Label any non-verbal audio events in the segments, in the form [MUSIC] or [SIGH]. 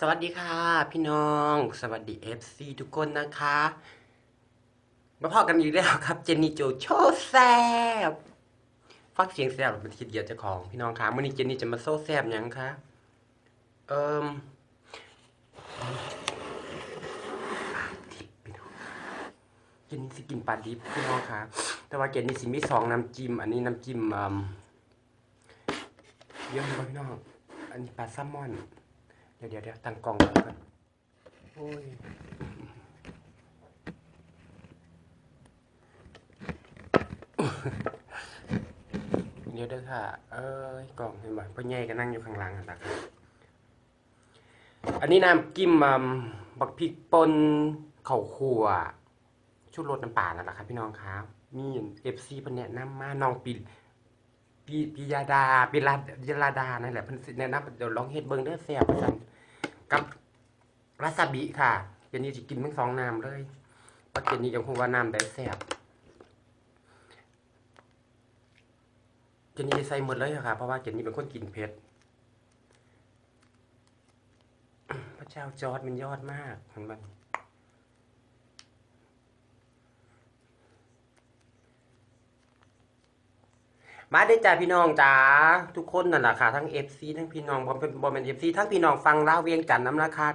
สวัสดีค่ะ พี่น้อง สวัสดี FC ทุกคนนะคะ มาพอกันอีกแล้วครับ เจนนี่โจโชแซบฟักเสียงแซบเป็นทีเดียวเจ้าของพี่น้องคะมื่อนี้เจนนี่จะมาโซ่แซบยังคะเอิมปลาดิบพี่น้องเจนนี่สิกินปลาดิบพี่น้องคะแต่ว่าเจนนี่สิมีสองน้ำจิ้มอันนี้น้ำจิ้มเยอะเลยพี่น้อง อันนี้ปลาแซลมอน เดี๋ยวเดี๋ยวเดี๋ยวตั้งกล้องก่อนโอ้ยเดี๋ยวเด้อค่ะ เอ้ยกล่องเห็นบ่พ่อใหญ่ก็นั่งอยู่ข้างหลังอะนะครับอันนี้น้ำกิ้มมับักพริกป่นข้าวคั่วชุดรสน้ำปลานั่นแหละครับพี่น้องครับ มีเอฟซีเพิ่นแนะนำมาน้องปิปีปียาดาปิลายาลาดานั่นแหละเพิ่นสิแนะนำเดี๋ยวลองเฮ็ดเบิ่งเด้อแซ่บว่าซั่น วาซาบิค่ะเดี๋ยวนี้สิกินทั้งสองน้ำเลยเพราะเดี๋ยวนี้ยังคงว่าน้ำได้แซ่บเจนนี่ใส่หมดเลยอะค่ะ เพราะว่าเจนนี่เป็นคนกินเผ็ดพระเจ้าจอร์ดมันยอดมากเห็นมันมาได้จ้าพี่น้องจ้าทุกคนนั่นแหละค่ะทั้งเอฟซีทั้งพี่น้องบอมเป็นบอมเป็นเอฟซีทั้งพี่น้องฟังลาวเวียงจันทน์น้ำราคา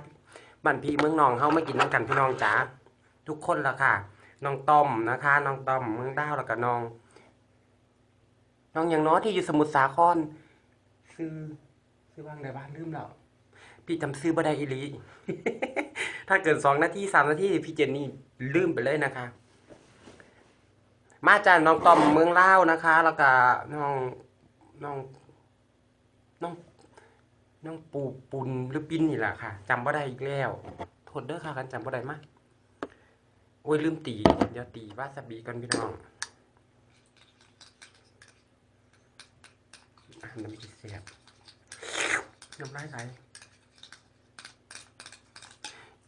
บ้านพี่เมืองนองเฮามากินน้ำกันพี่น้องจ้าทุกคนละค่ะ น้องต้อมนะคะ น้องต้อมเมืองดาวแล้วก็น้อง น้องอย่างน้อยที่อยู่สมุทรสาครซื้อซื้อว่างไหนบ้างลืมแล้วพี่จำซื้อบ่ได้อีหลีถ้าเกินสองนาทีสามนาทีพี่เจนนี่ลืมไปเลยนะคะ มาจากน้องตอมเมืองเล่านะคะ แล้วก็น้องน้องน้อง น้องปูปุนหรือปินนี่แหละค่ะจำบ่ได้อีกแล้วโทษเด้อค่ะกันจำบ่ได้มากโอ้ยลืมตีเดี๋ยวตีวาซาบิกันพี่น้องน้ำพริกเสียบน้ำลายไหล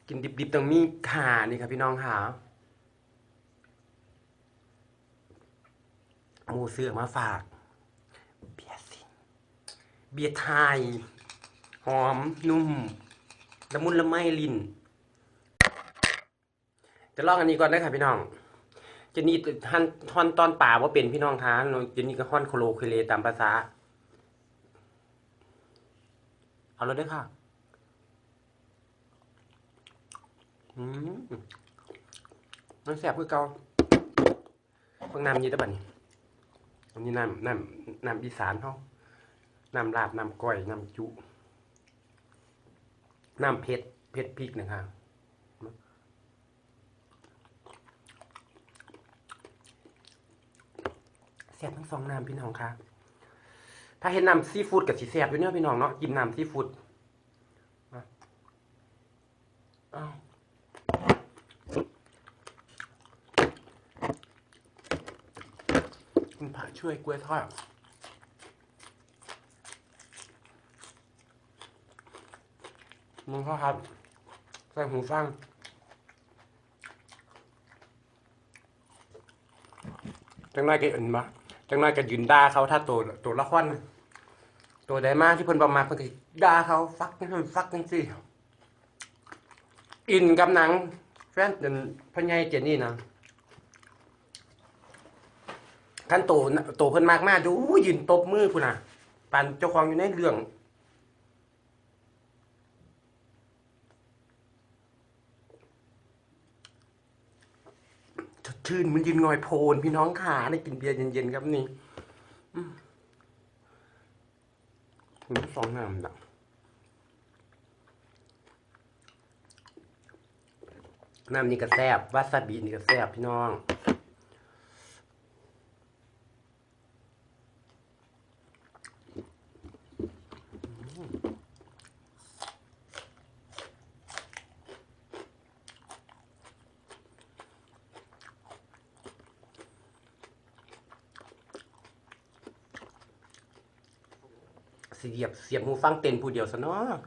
กินดิบๆต้องมีขานี่ครับพี่น้องค่ะหมูเสือมาฝาก เบียร์สิเบียร์ไทย หอมนุ่มละมุนละไมลิ้นจะลองอันนี้ก่อนได้ค่ะพี่น้องจนนี่ฮันทอนตอนป่าว่าเป็นพี่น้องคะเจนนี่ก็ฮอนโคโลเคเลตามภาษา เอาเลยด้วยค่ะอืมมันแสบคือเกาเพิ่งน้ำยี่ตะบันอันนี้น้ำน้ำน้ำอีสานเขาน้ำลาบน้ำก้อยน้ำจุ น้ำเผ็ดเผ็ดพริกนะคะแซ่บทั้งสองน้ำพี่น้องค่ะถ้าเห็นน้ำซีฟู้ดกับสีแซ่บอยู่เนี่ยพี่น้องเนาะกินน้ำซีฟู้ดมาอ้าคุณพระช่วยกล้วยทอด มึงพ่อครับ ใส่หูฟังจังไรก็เอ็นมาจังไรก็ยืนด่าเขาถ้าตัวตัวละครตัวใดมากที่เพิ่นประมาเพิ่นก็ด่าเขาฟักจังซี่ฟักจังซี่อินกับหนัง แฟนเป็นพ่อใหญ่เจนนี่นะคันโตน่ะโตเพิ่นมากมากดูยืนตบมือพุ่นน่ะปานเจ้าของอยู่ในเรื่อง ชื่นมันยืนงอยโพนพี่น้องขาได้กินเบียร์เย็นๆครับนี่อืมคุณสองน้ำดังน้ำนี่ก็แซบวาซาบินี่ก็แซบพี่น้อง สียบเสียบหูฟังเต้นผู้เดียวซะเนาะ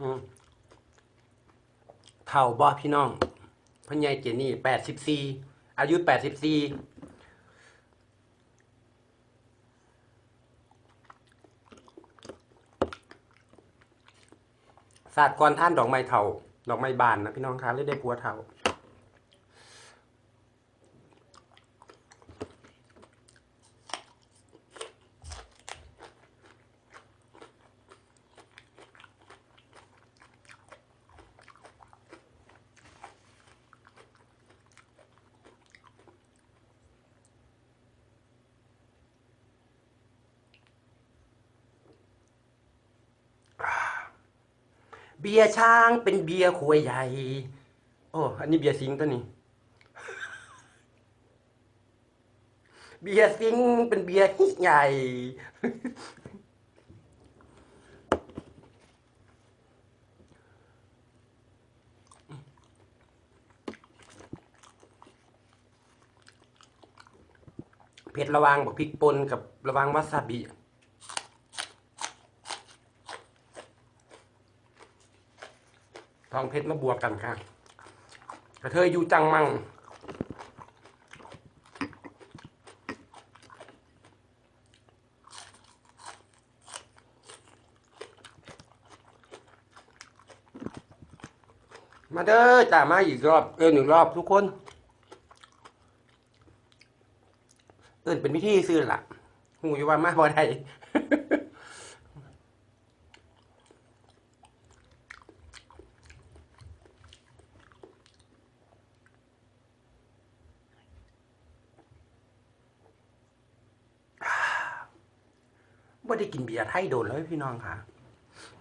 อืมเท่าบ่พี่น้องพ่อใหญ่เจนี่แปดสิบสี่อายุแปดสิบสี่ ศาสตร์ก่อนท่านดอกไม้เถาดอกไม้บานนะพี่น้องคะเลยได้ปัวเถา บียร์ช้างเป็นเบียร์ขวดใหญ่ โอ้ อันนี้เบียร์สิงตัวนี้ เบียร์สิงเป็นเบียร์ฮิใหญ่ เผ็ดระวางบักพริกป่นกับระวางวาซาบิ องเพชรมาบวกกันค่ะกระเทยอยู่จังมังมาเด้อจ่ามาอีกรอบเออหนึ่งรอบทุกคน เอินเป็นวิธีซื้อละหูอยู่ว่ามาบ่ได้ กินเบียร์ไทยโดนแล้วพี่น้องค่ะ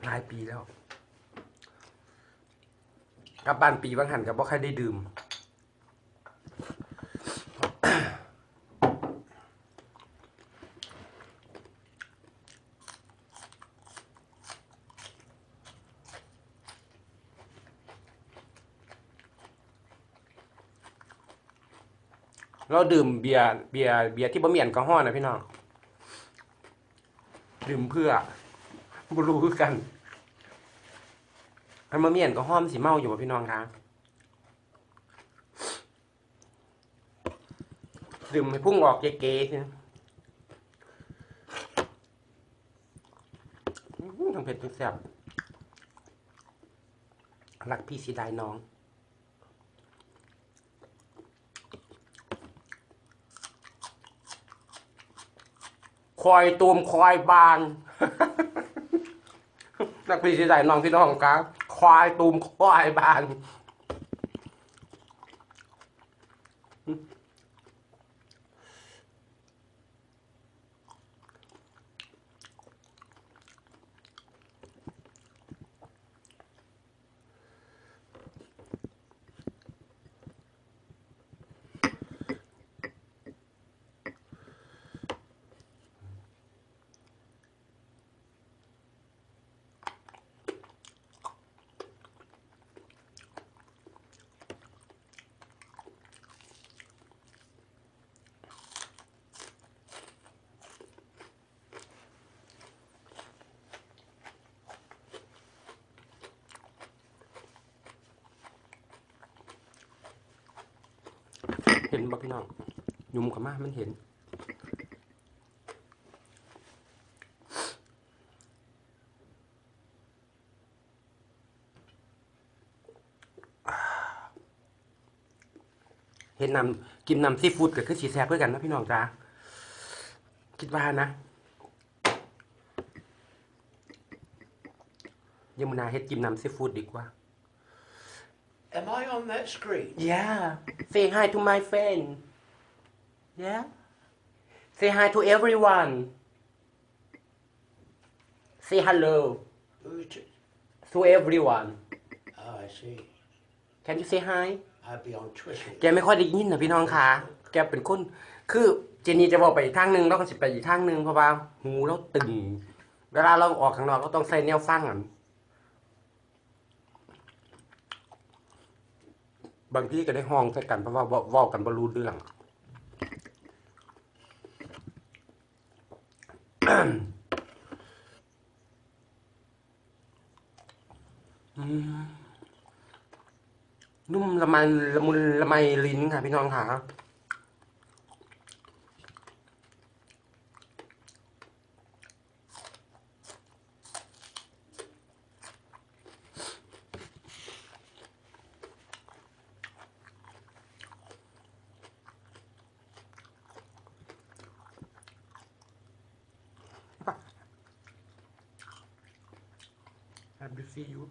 หลายปีแล้วกลับบ้านปีบางหันกับบ่ใครได้ดื่มเราดื่มเบียร์เบียร์เบียร์ที่บะเมียนกระห้อนนะพี่น้อง ดื่มเพื่อบรู้กันอันมะเมียนก็ห้อมสีเมาอยู่ป่พี่น้องคะดื่มให้พุ่งออกเก๋ๆสิทั้งเผ็ดทั้งแซ่บรักพี่สีดายน้อง คอยตูมคอยบาน นักพี่สีดายน้องพี่น้องครับ ควายตูมควายบาน เห็นบ่พี่น้องยุ่มกับมามันเห็น เห็นนำกินนำซีฟู้ดกับคือสีแซ่บเพื่อกันนะพี่น้องจ้าคิดว่านะยังมุนาเฮ็ดกินนำซีฟู้ดดีกว่า on that screen? Yeah. Say hi to my friend. Yeah. Say hi to everyone. Say hello Who's t- to everyone. Oh, I see. Can you say hi? I'd be on Twitter. แกไม่ค่อยได้ยินนะพี่น้องคะแกเป็นคนคือเจนี่จะบอกไปอีกทางหนึ่งเราก็จะไปอีกทางหนึ่งเพราะว่าหูเราตึง เวลาเราออกข้างนอกเราต้องใส่แนวฟังอะ บางที่ก็ได้ห้องใส่กันเพราะว่าเว้าวกันบรรู้เรื่อง นุ่มละมันละมุนละไมลิ้นค่ะพี่น้องค่ะ Happy to see you.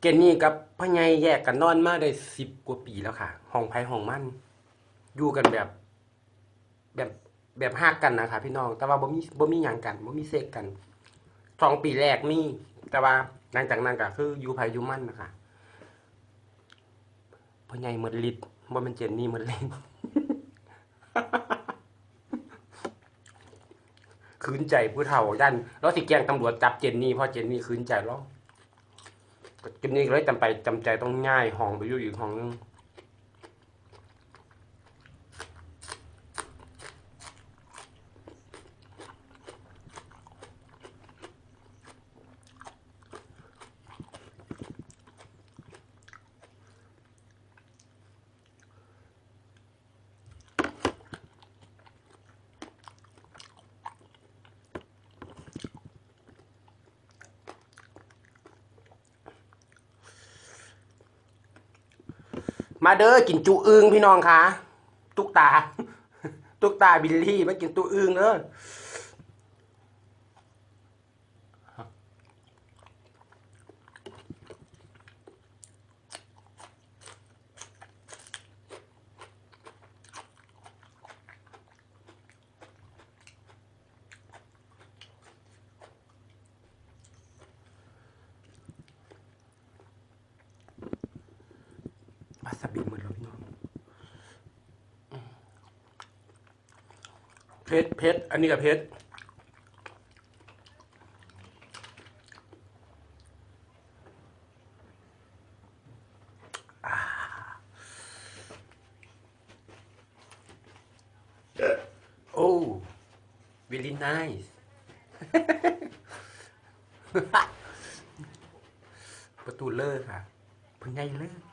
เกนนี่กับพ่อใหญ่แยกกันนอนมาได้สิบกว่าปีแล้วค่ะ ห้องไผ่ห้องมันอยู่กันแบบ แบบแบบฮักกันนะคะพี่น้อง แต่ว่าบ่มีบ่มีหยังกันบ่มีเซ็กกันสองปีแรกมีแต่ว่าหลังจากนั้นก็คืออยู่ไผอยู่มันนะคะพ่อใหญ่หมดฤทธิ์บ่แม่นเจนนี่หมดฤทธิ์คืนใจผู้เฒ่ายันแล้วสิแกงตำรวจจับเจนนี่เพราะเจนนี่คืนใจแล้ว กินนี่ก็เลยจำไปจำใจต้องง่ายห้องไปอยู่อีกห้องนึง มาเด้อกินจุอึงพี่น้องคะตุกตา ตุกตาบิลลี่มากินตุอึงเด้อวาซาบิหมดแล้วพี่น้อง เพชรเพชรอันนี้กับเพชรโอ้ really nice ประตูเลอร์ค่ะเพิ่งไงเลอ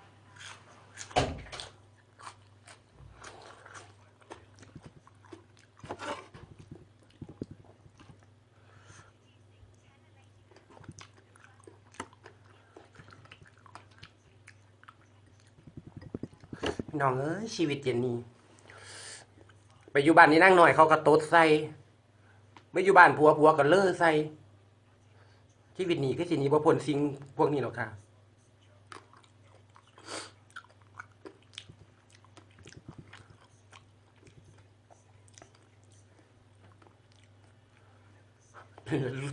น้องเอ้ยชีวิตเจนนี่ไปอยู่บ้านนี่นั่งหน่อยเขาก็โต๊ดใส่ไม่อยู่บ้านผัวผัวก็เล่อใส่ชีวิตนี้ก็สินี้บ่พ้นสิ่งพวกนี้หรอกค่ะ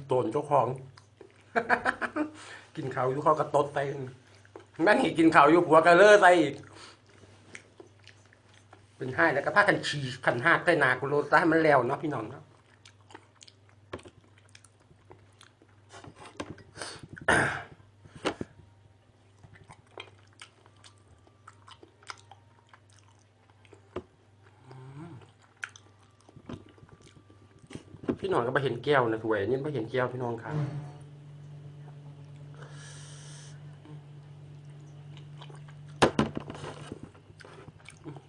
โตนเจ้าของ กินข้าวอยู่เขาก็ตดใส่แม่งอีกินข้าวอยู่ผัวก็เล่อใส่อีก เป็นให้แล้วก็พากันฉีขันห้าใต้นากุโรซะให้มันแล้วเนาะพี่น้องเนาะพี่น้องก็ไปเห็นแก้วนะถวยนี่ไปเห็นแก้วพี่น้องครับ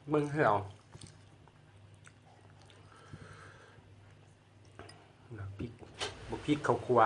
เบิ่งให้เอาพริกบกพริกข้าวคั่ว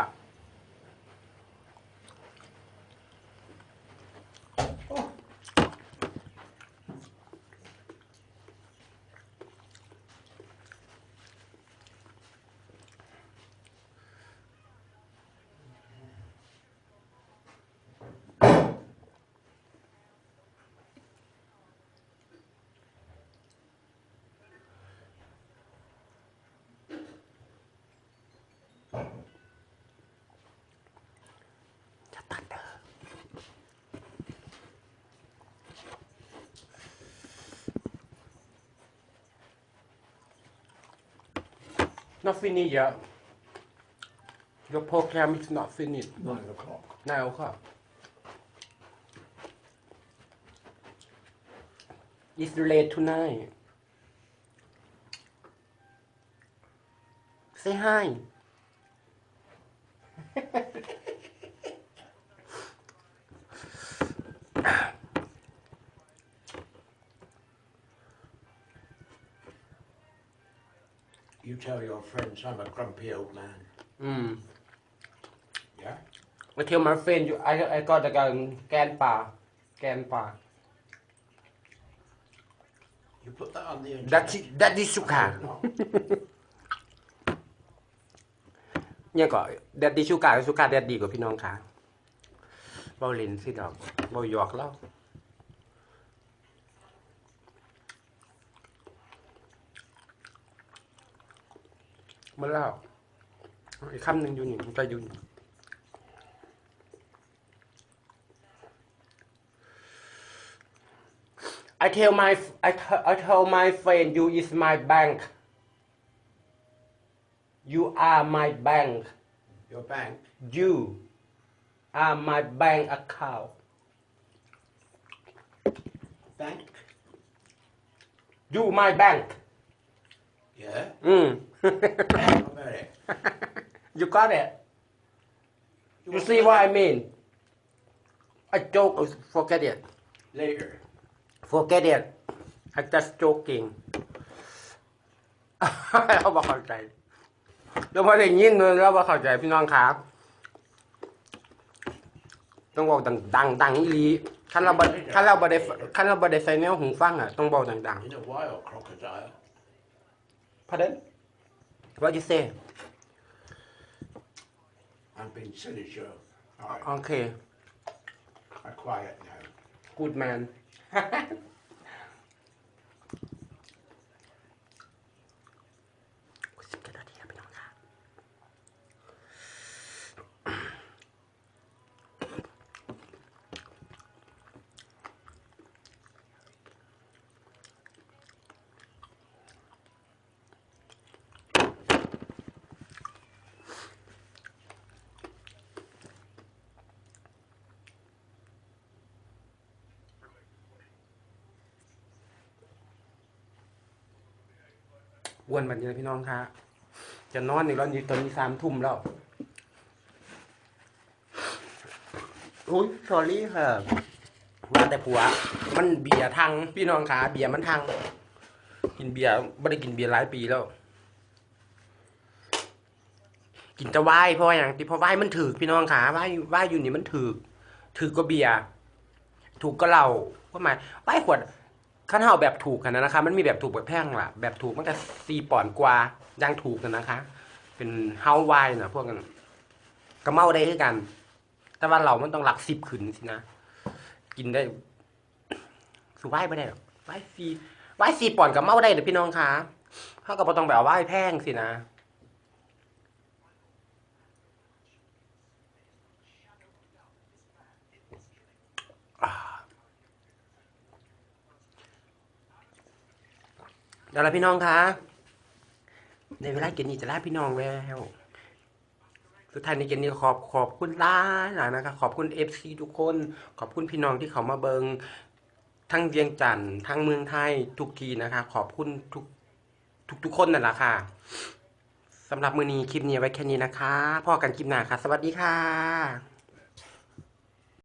Not finished yet. Your program is not finished. Nine o'clock. Nine o'clock. It's late tonight. Say hi. Tell your friends I'm a grumpy old man. อืม Yeah? I tell my friend you I I got like a แกนป่าแกนป่า You put that on the internet. That is that is สุขา No. เนี่ยก็แดดดีชูการชูการแดดดีกว่าพี่น้องค่ะเบาลินสิดอกเบาหยอกเล่า มื่อเล่าอีกคำหนึ่งอยู่นี่มันจะอยู่นี่ I tell my I tell, I tell my friend you is my bank you are my bank Your bank. you are my bank account Bank? you my bank Yeah? อืม How about it? You got it you see what I mean I joke forget it Later. forget it I just joking เราบอกเข้าใจเราไม่ได้ยินเลยเราบอกเข้าใจพี่น้องครับต้องบอกดังดังดังอีหลีคันเราบ่คันเราบ่ได้คันเราบ่ได้ใส่แนวหูฟังอะต้องบอกดัง In a while, crocodile. ๆ pardon What'd you say? I'm being silly, Joe. Okay. I'm quiet now. Good man. [LAUGHS] วนแบบนี้นะพี่น้องคะจะนอนอีกแล้วนี่ตอนนี้สามทุ่มแล้วอุ้ย sorry ค่ะว่าแต่ผัว มันเบียร์ทางพี่น้องคะเบียร์มันทางกินเบียร์ไม่ได้กินเบียร์หลายปีแล้ว กินจะไหว้เพราะว่าอย่างที่พราะไหว้มันถือพี่น้องขาไหว้ไหว้อยู่นี่มันถือถือก็เบียร์ถูกก็เหล้าก็หมายไหว้ขวด ขั้นเฮาแบบถูกกันนะคะ มันมีแบบถูกแบบแพงล่ะ แบบถูกมันก็สี่ปอนกว่าย่างถูกกันนะคะ เป็นเฮาไวน์นะพวกกันก็เมาได้ด้วยกัน แต่ว่าเรามันต้องหลักสิบขึ้นสินะ กินได้สุไหว้ไม่ได้หรอกไหว้สี่ไหว้สี่ปอนก็เมาได้เดี๋ยพี่น้องคะเขาก็บ่ต้องแบบเอาไหว้แพงสินะ เดี๋ยวละพี่น้องคะในเวลาเกณฑ์นี้จะลาพี่น้องแล้วสุดท้ายในเกณฑ์นี้ขอบขอบคุณหลาหลายนะครับขอบคุณเอฟซีทุกคน ขอบคุณพี่น้องที่เขามาเบิงทั้งเวียงจันทร์ทั้งเมืองไทยทุกทีนะคะ ขอบคุณทุกทุกทุกคนนั่นแหละค่ะสำหรับมือนี้คลิปนี้ไว้แค่นี้นะคะพอกันคลิปหน้าค่ะ สวัสดีค่ะ